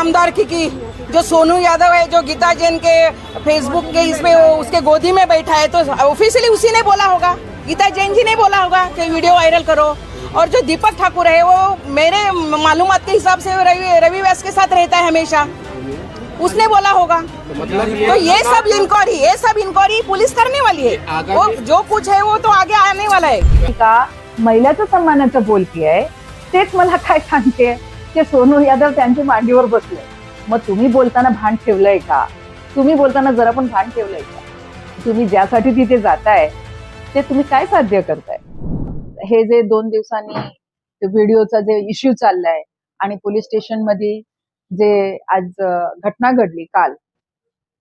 आमदार की की, जो सोनू यादव है, जो गीता जैन के फेसबुक के इसमें उसके गोदी में बैठा है तो ऑफिशियली उसी ने बोला होगा। गीता जैन जी ने बोला होगा कि वीडियो वायरल करो। और जो दीपक ठाकुर है, वो मेरे मालूमात के हिसाब से रवि रवि व्यास के साथ रहता है हमेशा। उसने बोला होगा। तो ये सब इंक्वायरी ये सब इंक्वायरी पुलिस करने वाली है। वो जो कुछ है, वो तो आगे आने वाला है। का महिलाचं सन्मानाचं बोलती आहे तेच मला काय सांगते ते सोनू यादव त्यांच्या मांडीवर बसले. मग तुम्ही बोलताना भान ठेवलंय का? तुम्ही बोलताना जरा पण भान ठेवलंय का? तुम्ही ज्यासाठी तिथे जाताय ते तुम्ही काय साध्य करताय? हे जे दोन दिवसांनी व्हिडिओचा जे इश्यू चाललाय आणि पोलीस स्टेशनमध्ये जे आज घटना घडली काल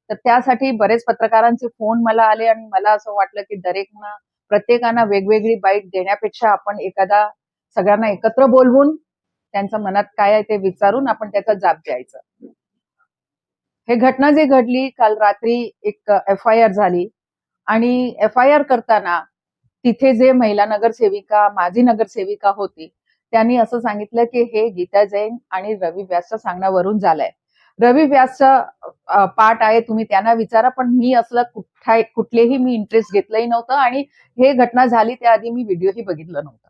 तर त्यासाठी बरेच पत्रकारांचे फोन मला आले आणि मला असं वाटलं की दरेकना प्रत्येकाना वेगवेगळी बाईट देण्यापेक्षा आपण एखादा सगळ्यांना एकत्र बोलवून त्यांच्या मनात काय आहे ते विचारून आपण त्याचा जाब द्यायचा हे घटना जे घडली काल रात्री एक एफ आय आर झाली आणि एफ आय आर करताना तिथे जे महिला नगरसेविका माजी नगरसेविका होती त्यांनी असं सांगितलं की हे गीता जैन आणि रवी व्यासच्या सांगण्यावरून झालंय. रवी व्यासचा पाठ आहे तुम्ही त्यांना विचारा पण मी असलं कुठा कुठलेही मी इंटरेस्ट घेतलंही नव्हतं आणि हे घटना झाली त्याआधी मी व्हिडिओही बघितलं नव्हतं.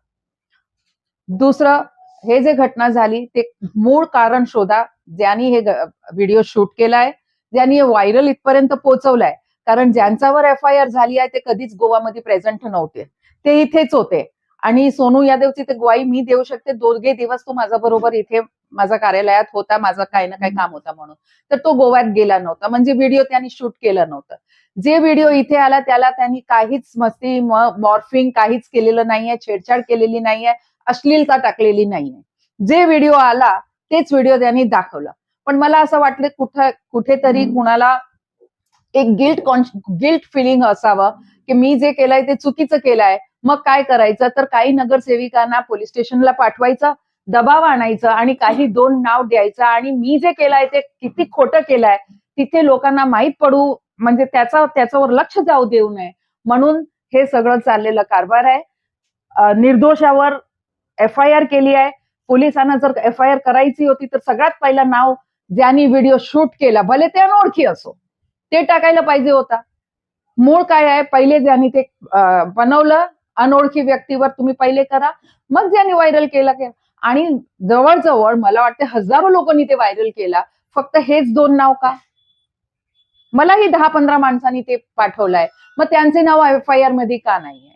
दुसरं हे जे घटना झाली ते मूळ कारण शोधा ज्यांनी हे व्हिडिओ शूट केलाय ज्यांनी व्हायरल इथपर्यंत पोहोचवलाय. कारण ज्यांच्यावर एफ आय आर झाली आहे ते कधीच गोवामध्ये प्रेझेंट नव्हते. ते इथेच होते. आणि सोनू यादवची ते ग्वाई मी देऊ शकते. दोघे दिवस तो माझ्या बरोबर इथे माझ्या कार्यालयात होता माझा काही ना काही काम होता म्हणून. तर तो गोव्यात गेला नव्हता. म्हणजे व्हिडिओ त्यांनी शूट केलं नव्हतं. जे व्हिडिओ इथे आला त्याला त्यांनी काहीच मस्ती मॉर्फिंग काहीच केलेलं नाहीये छेडछाड केलेली नाहीये. अश्लीलता टाकलेली नाहीये. जे व्हिडिओ आला तेच व्हिडिओ त्यांनी दाखवला. पण मला असं वाटलं कुठं कुठेतरी कुणाला एक गिल्ट गिल्ट फिलिंग असावं की मी जे केलंय ते चुकीचं केलंय. मग काय करायचं? तर काही नगरसेविकांना पोलीस स्टेशनला पाठवायचं दबाव आणायचं आणि काही दोन नाव द्यायचं. आणि मी जे केलंय ते किती खोटं केलंय तिथे लोकांना माहीत पडू म्हणजे त्याचा त्याच्यावर लक्ष जाऊ देऊ नये. म्हणून हे सगळं चाललेलं कारभार आहे. निर्दोषावर एफ आय आर केली आहे. पोलिसांना जर एफ आय आर करायची होती तर सगळ्यात पहिला नाव ज्यांनी व्हिडिओ शूट केला भले ते अनोळखी असो ते टाकायला पाहिजे होता. मूळ काय आहे? पहिले ज्यांनी ते बनवलं अनोळखी व्यक्तीवर तुम्ही पहिले करा. मग ज्यांनी व्हायरल केला के आणि जवळजवळ मला वाटते हजारो लोकांनी ते व्हायरल केला. फक्त हेच दोन नाव का? मलाही दहा पंधरा माणसांनी ते पाठवलंय. मग त्यांचे नाव एफ आय आरमध्ये का नाहीये?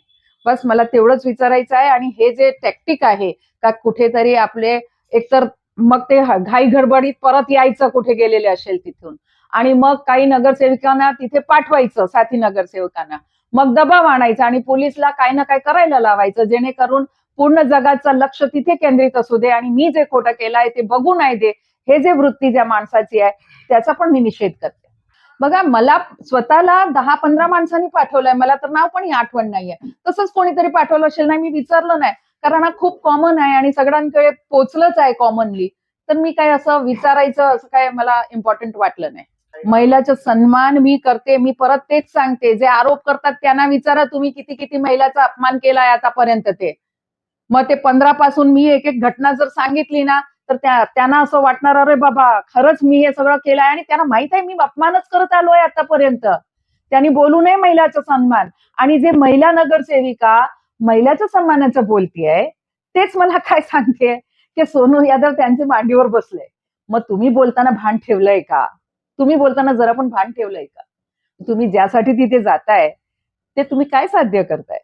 बस मला तेवढंच विचारायचं आहे आणि हे जे टॅक्टिक आहे का कुठेतरी आपले एकतर मग ते घाई गडबडीत परत यायचं कुठे गेलेले असेल तिथून. आणि मग काही नगरसेविकांना तिथे पाठवायचं साथी नगरसेवकांना. मग दबाव आणायचा आणि पोलिसला काय ना काय करायला लावायचं जेणेकरून पूर्ण जगाचं लक्ष तिथे केंद्रित असू दे आणि मी जे खोटं केलंय ते बघू नाही दे हे जे वृत्ती ज्या माणसाची आहे त्याचा पण मी निषेध करते. बघा मला स्वतःला दहा पंधरा माणसांनी पाठवलंय मला तर नाव पण आठवण नाहीये. तसंच कोणीतरी पाठवलं असेल नाही मी विचारलं नाही. कारण हा खूप कॉमन आहे आणि सगळ्यांकडे पोचलंच आहे कॉमनली तर मी काय असं विचारायचं असं काय मला इम्पॉर्टंट वाटलं नाही. महिलाचा सन्मान मी करते मी परत तेच सांगते. जे आरोप करतात त्यांना विचारा तुम्ही किती किती महिलाचा अपमान केलाय आतापर्यंत ते. मग ते पंधरा पासून मी एक एक घटना जर सांगितली ना तर त्या त्यांना असं वाटणार अरे बाबा खरंच मी हे सगळं केलंय आणि त्यांना माहीत आहे मी अपमानच करत आलोय आतापर्यंत. त्यांनी बोलू नये महिलाचा सन्मान. आणि जे महिला नगरसेविका महिलाच्या सन्मानाचं बोलतीये तेच मला काय सांगते की सोनू यादव त्यांच्या मांडीवर बसले. मग तुम्ही बोलताना भान ठेवलंय का? तुम्ही बोलताना जरा पण भान ठेवलंय का? तुम्ही ज्यासाठी तिथे जाताय ते तुम्ही काय साध्य करताय?